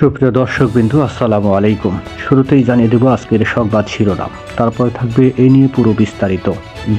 সুপ্রিয় দর্শক বিন্দু আসসালামু আলাইকুম। শুরুতেই জানিয়ে দেব আজকের সংবাদ শিরোনাম। তারপরে থাকবে এ নিয়ে পুরো বিস্তারিত।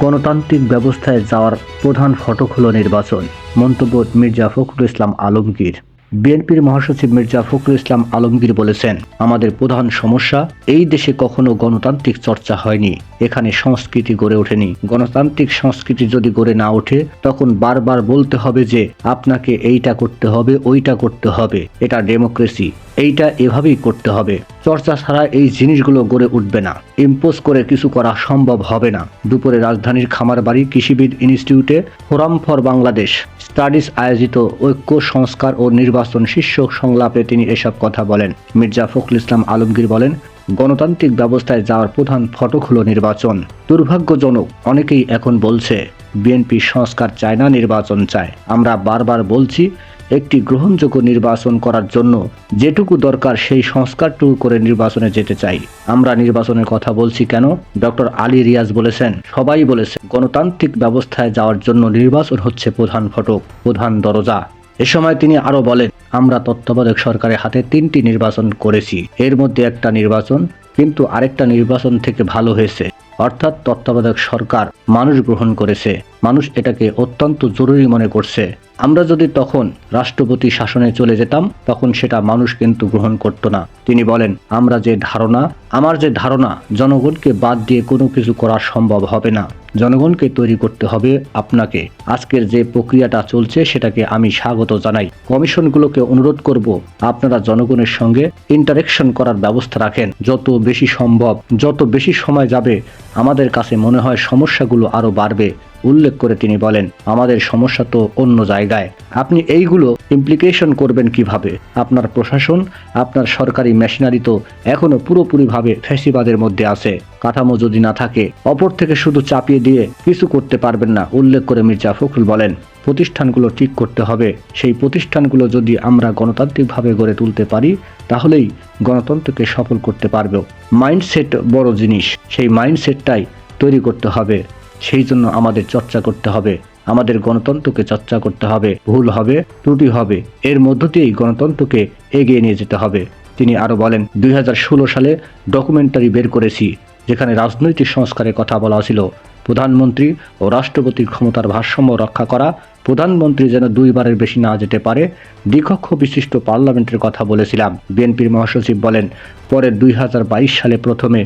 গণতান্ত্রিক ব্যবস্থায় যাওয়ার প্রধান ফটক হল নির্বাচন, মন্তব্য মির্জা ফখরুল ইসলাম আলমগীর। বিএনপির মহাসচিব মির্জা ফখরুল ইসলাম আলমগীর বলেছেন, আমাদের প্রধান সমস্যা, এই দেশে কখনো গণতান্ত্রিক চর্চা হয়নি। এখানে সংস্কৃতি গড়ে ওঠেনি। গণতান্ত্রিক সংস্কৃতি যদি গড়ে না ওঠে, তখন বারবার বলতে হবে যে, আপনাকে এইটা করতে হবে, ওইটা করতে হবে। এটা ডেমোক্রেসি। এইটা এভাবেই করতে হবে। চর্চা ছাড়া এই জিনিসগুলো গড়ে উঠবে না। ইম্পোজ করে কিছু করা সম্ভব হবে না। দুপুরে রাজধানীর খামারবাড়ি কৃষিবিদ ইনস্টিটিউটে ফোরাম ফর বাংলাদেশ স্টাডিজ আয়োজিত ঐক্য, সংস্কার ও নির্বাচন শীর্ষক সংলাপে তিনি এসব কথা বলেন। মির্জা ফখরুল ইসলাম আলমগীর বলেন, গণতান্ত্রিক ব্যবস্থায় যাওয়ার প্রধান ফটক হল নির্বাচন। দুর্ভাগ্যজনক, অনেকেই এখন বলছে, বিএনপি সংস্কার চায় না, নির্বাচন চায়। আমরা বারবার বলছি একটি গ্রহণযোগ্য নির্বাচন করার জন্য যেটুকু দরকার সেই সংস্কারটুকু করে নির্বাচনে যেতে চাই। আমরা নির্বাচনের কথা বলছি কেন? ডক্টর আলী রিয়াজ বলেছেন, সবাই বলেছে, গণতান্ত্রিক ব্যবস্থায় যাওয়ার জন্য নির্বাচন হচ্ছে প্রধান ফটক, প্রধান দরজা। এ সময় তিনি আরও বলেন, আমরা তত্ত্বাবধায়ক সরকারের হাতে তিনটি নির্বাচন করেছি। এর মধ্যে একটা নির্বাচন, কিন্তু আরেকটা নির্বাচন থেকে ভালো হয়েছে। অর্থাৎ তত্ত্বাবধায়ক সরকার মানুষ গ্রহণ করেছে। মানুষ এটাকে অত্যন্ত জরুরি মনে করছে। আমরা যদি তখন রাষ্ট্রপতি শাসনে চলে যেতাম, তখন সেটা মানুষ কিন্তু গ্রহণ করত না। তিনি বলেন, আমরা যে ধারণা, আমার যে ধারণা, জনগণকে বাদ দিয়ে কোনো কিছু করা সম্ভব হবে না। জনগণকে তৈরি করতে হবে আপনাকে। আজকের যে প্রক্রিয়াটা চলছে, সেটাকে আমি স্বাগত জানাই। কমিশনগুলোকে অনুরোধ করব, আপনারা জনগণের সঙ্গে ইন্টারেকশন করার ব্যবস্থা রাখেন। যত বেশি সম্ভব, যত বেশি সময় যাবে আমাদের কাছে মনে হয় সমস্যাগুলো আরও বাড়বে, উল্লেখ করে তিনি বলেন। আমাদের সমস্যা তো অন্য জায়গায়। আপনি এইগুলো ইমপ্লিকেশন করবেন কীভাবে? আপনার প্রশাসন, আপনার সরকারি মেশিনারি তো এখনও পুরোপুরিভাবে ফ্যাসিবাদের মধ্যে আছে। কাঠামো যদি না থাকে, অপর থেকে শুধু চাপিয়ে দিয়ে কিছু করতে পারবেন না, উল্লেখ করে মির্জা ফখরুল বলেন। প্রতিষ্ঠানগুলো ঠিক করতে হবে। সেই প্রতিষ্ঠানগুলো যদি আমরা গণতান্ত্রিকভাবে গড়ে তুলতে পারি, তাহলেই গণতন্ত্রকে সফল করতে পারব। মাইন্ডসেট বড় জিনিস। সেই মাইন্ডসেটটাই তৈরি করতে হবে। সেই জন্য আমাদের চর্চা করতে হবে। আমাদের গণতন্ত্রকে চর্চা করতে হবে। ভুল হবে, ত্রুটি হবে। এর মধ্য দিয়েই গণতন্ত্রকে এগিয়ে নিয়ে যেতে হবে। তিনি আরও বলেন, দুই হাজার ষোলো সালে ডকুমেন্টারি বের করেছি, যেখানে রাজনৈতিক সংস্কারের কথা বলা ছিল। প্রধানমন্ত্রী ও রাষ্ট্রপতির ক্ষমতার ভারসাম্য রক্ষা করা প্রধানমন্ত্রী যেন দুইবারের বেশি না যেতে পারে, দ্বিকক্ষ বিশিষ্ট পার্লামেন্টের কথা বলেছিলাম। বিএনপির মহাসচিব বলেন, পরে দুই হাজার বাইশ সালে প্রথমে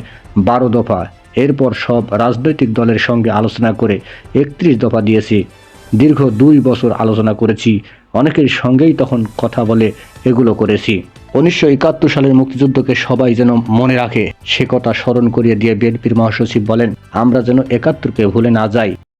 বারো দফা, এরপর সব রাজনৈতিক দলের সঙ্গে আলোচনা করে একত্রিশ দফা দিয়েছি। দীর্ঘ দুই বছর আলোচনা করেছি, অনেকের সঙ্গেই তখন কথা বলে এগুলো করেছি। উনিশশো একাত্তর সালের মুক্তিযুদ্ধকে সবাই যেন মনে রাখে, সে কথা স্মরণ করিয়ে দিয়ে বিএনপির মহাসচিব বলেন, আমরা যেন একাত্তরকে ভুলে না যাই।